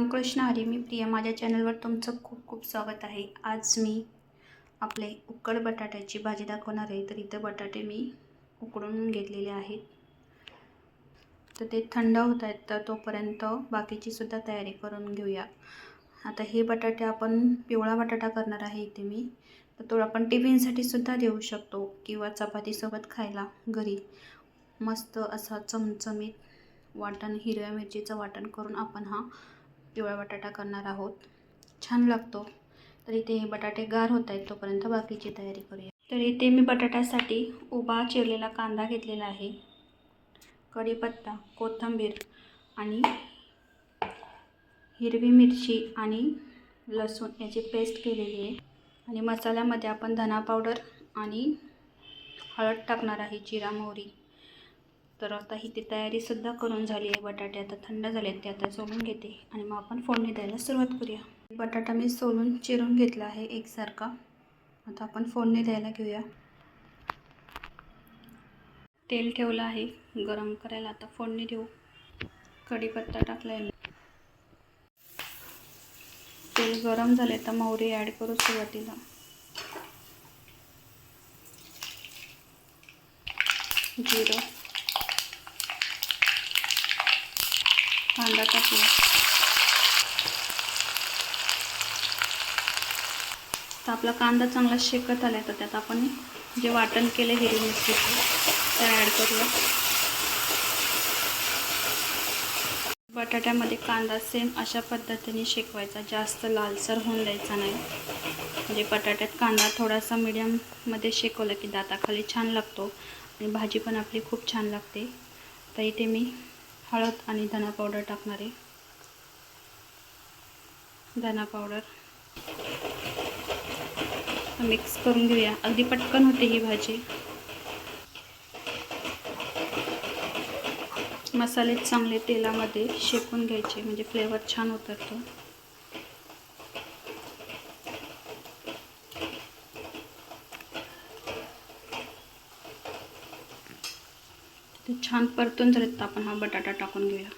रामकृष्ण हरी मी प्रिया. माझ्या चॅनलवर तुमचं खूप खूप स्वागत आहे. आज मी आपले उकड बटाट्याची भाजी दाखवणार आहे. तर इथं बटाटे मी उकडून घेतलेले आहेत. तर ते थंड होत आहेत तर तोपर्यंत बाकीची सुद्धा तयारी करून घेऊया. आता हे बटाटे आपण पिवळा बटाटा करणार आहे इथे मी. तर तो आपण टिफिनसाठी सुद्धा देऊ शकतो किंवा चपातीसोबत खायला घरी. मस्त असा चमचमीत वाटण हिरव्या मिरचीचं वाटण करून आपण हा पिवळा बटाटा करणार आहोत. छान लागतो. तर इथे हे बटाटे गार होत आहेत तोपर्यंत बाकीची तयारी करूया. तर इथे मी बटाट्यासाठी उभा चिरलेला कांदा घेतलेला आहे. कढीपत्ता कोथिंबीर आणि हिरवी मिरची आणि लसूण याची पेस्ट केलेली आहे. आणि मसाल्यामध्ये आपण धना पावडर आणि हळद टाकणार आहे जिरा मोहरी. तर आता ही ती तयारीसुद्धा करून झाली आहे. बटाटे आता थंड झाले आहेत ते आता सोलून घेते आणि मग आपण फोडणी द्यायला सुरुवात करूया. बटाटा मी सोलून चिरून घेतला आहे एकसारखा. आता आपण फोडणी द्यायला घेऊया. तेल ठेवलं आहे. गरम करायला आता फोडणी देऊ. कढीपत्ता टाकला आहे तेल गरम झाले तर मोहरी ॲड करू सुरुवातीला. जिरं. कांदा टाकला. तर आपला कांदा चांगला शेकत आला तर त्यात आपण जे वाटण केले हिरवी मिरचीचे ते ॲड करूया. बटाट्यामध्ये कांदा सेम अशा पद्धतीने शेकवायचा जास्त लालसर होऊन द्यायचा नाही. म्हणजे बटाट्यात कांदा थोडासा मिडियममध्ये शेकवला की दाताखाली छान लागतो आणि भाजी पण आपली खूप छान लागते. तर इथे मी हळद आणि धना पावडर टाकणार. आहे धना पावडर. मिक्स करून घेऊया. अगदी पटकन होते ही भाजी. मसाले चांगले तेलामध्ये शेकून घ्यायचे म्हणजे फ्लेवर छान होतात छान परतून झालेत आपण हा बटाटा टाकून घेऊया.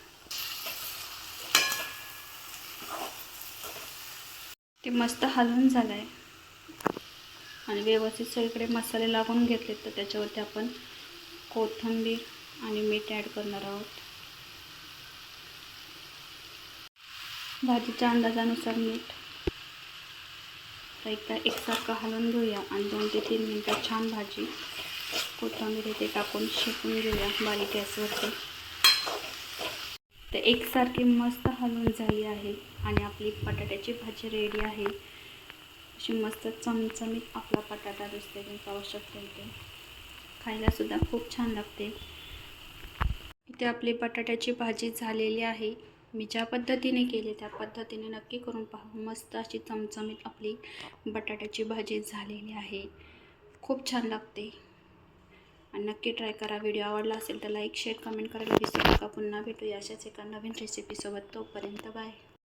ते मस्त हलवून झालं आहे आणि व्यवस्थित सगळीकडे मसाले लागून घेतलेत तर त्याच्यावरती आपण कोथिंबीर आणि मीठ ॲड करणार आहोत. भाजीच्या अंदाजानुसार मीठ. तर एकदा एकसारखं हलवून घेऊया आणि दोन ते तीन मिनटं छान भाजी कोथिंबीर इथे टाकून शेकून घेऊया बारीक गॅसवरती. तर एकसारखी मस्त हलवून झाली आहे आणि आपली बटाट्याची भाजी रेडी आहे. अशी मस्त चमचमीत आपला बटाटा दिसते तुम्ही पाहू शकता इथे. खायलासुद्धा खूप छान लागते. इथे आपली बटाट्याची भाजी झालेली आहे. मी ज्या पद्धतीने केली त्या पद्धतीने नक्की करून पहा. मस्त अशी चमचमीत आपली बटाट्याची भाजी झालेली आहे. खूप छान लागते. आणि नक्की ट्राय करा. व्हिडिओ आवडला असेल तर लाईक शेअर कमेंट करायला विसरू नका. पुन्हा भेटूया अशाच एका नवीन रेसिपीसोबत तोपर्यंत बाय